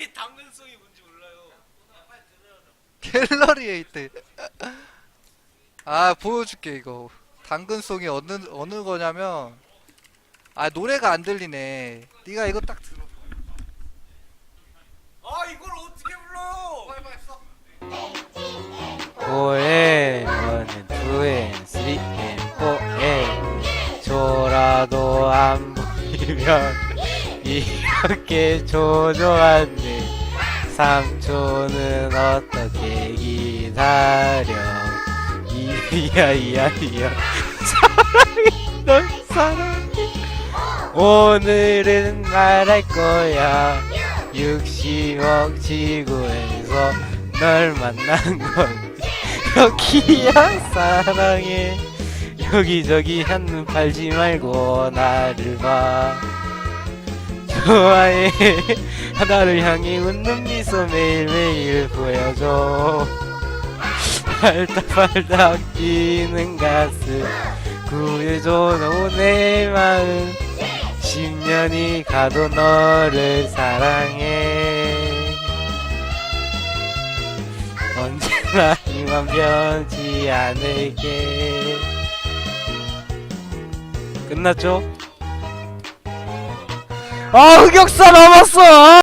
이 당근송이 뭔지 몰라요. 갤러리 에이트. 아 보여줄게 이거. 당근송이 어느 어느 거냐면 아 노래가 안 들리네. 네가 이거 딱 들어. 아 이걸 어떻게 불러요? 4에 1앤 2앤 3앤 4에 조라도 안 보이면 이렇게 조조한데 삼촌은 어떻게 기다려? 이야 이야 이야. 사랑해 널 사랑해. 오늘은 말할 거야. 60억 지구에서 널 만난 건 여기야 사랑해. 여기저기 한눈 팔지 말고 나를 봐 좋아해. 하나를 향해 웃는 미소 매일매일 보여줘. 팔딱팔딱 뛰는 가슴 구해줘 너내 마음. 10년이 가도 너를 사랑해. 언제나 이만 변치 않을게. 끝났죠? 아 흑역사 남았어